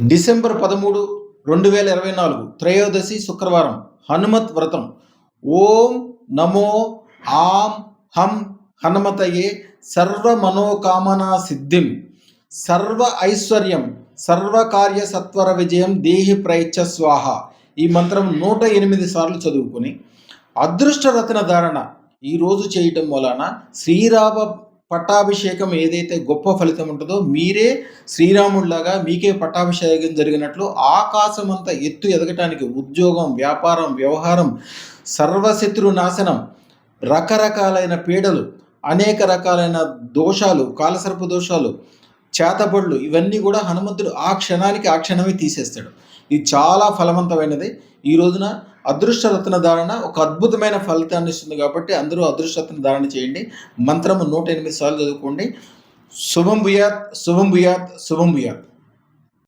December పదమూడు రెండు వేల ఇరవై నాలుగు త్రయోదశి శుక్రవారం హనుమత్ వ్రతం. ఓం నమో ఆం హం హనుమతయే సర్వ మనోకామనా సిద్ధిం. సర్వ ఐశ్వర్యం సర్వకార్య సత్వర విజయం దేహి ప్రయచ్చ స్వాహ. ఈ మంత్రం నూట ఎనిమిది సార్లు చదువుకొని అదృష్ట రత్న ధారణ ఈరోజు చేయటం వలన శ్రీరామ పట్టాభిషేకం ఏదైతే గొప్ప ఫలితం ఉంటుందో మీరే శ్రీరాముడిలాగా మీకే పట్టాభిషేకం జరిగినట్లు ఆకాశం ఎత్తు ఎదగటానికి ఉద్యోగం వ్యాపారం వ్యవహారం సర్వశత్రు నాశనం రకరకాలైన పీడలు అనేక రకాలైన దోషాలు కాలసర్ప దోషాలు చేతబడులు ఇవన్నీ కూడా హనుమంతుడు ఆ క్షణానికి ఆ క్షణమే తీసేస్తాడు. ఇది చాలా ఫలవంతమైనది. ఈ రోజున అదృష్టరత్న ధారణ ఒక అద్భుతమైన ఫలితాన్ని ఇస్తుంది కాబట్టి అందరూ అదృష్టరత్న ధారణ చేయండి. మంత్రము నూట ఎనిమిది సార్లు చదువుకోండి. శుభం భూయాత్ శుభం భూయాత్ శుభం భూయాత్.